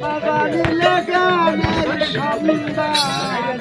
জানিলে গানের সন্ধান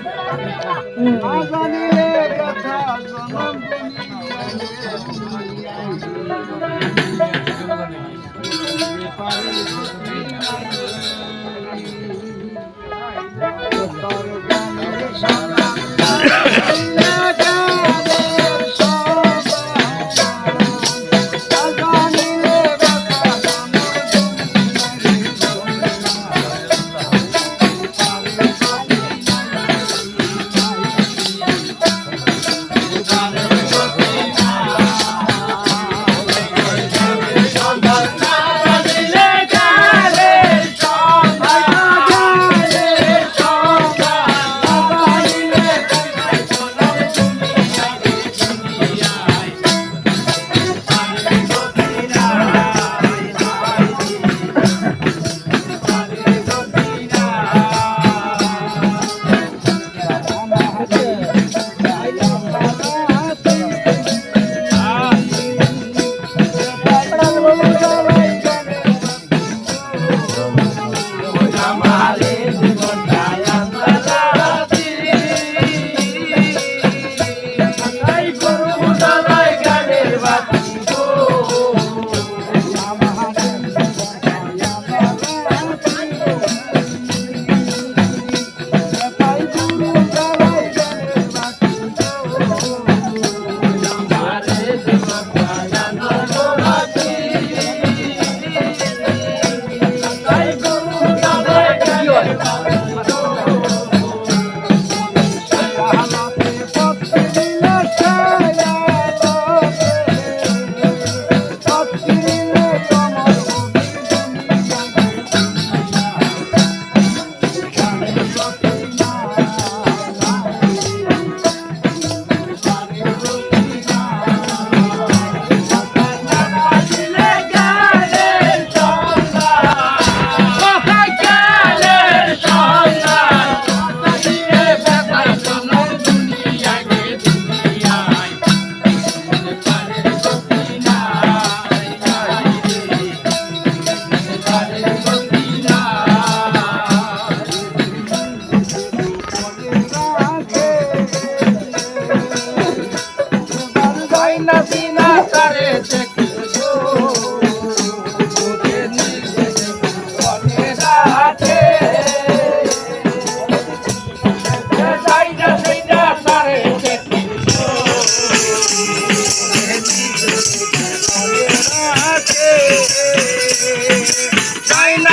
Valeu,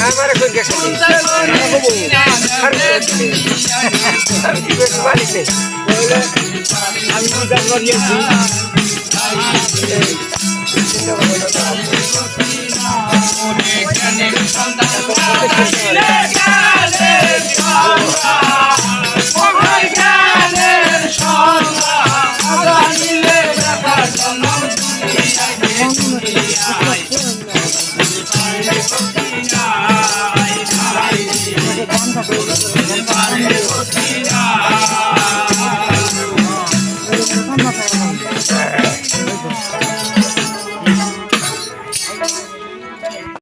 আমার কই গেছে আমি উদার করিয়েছি Thank you. Thank you.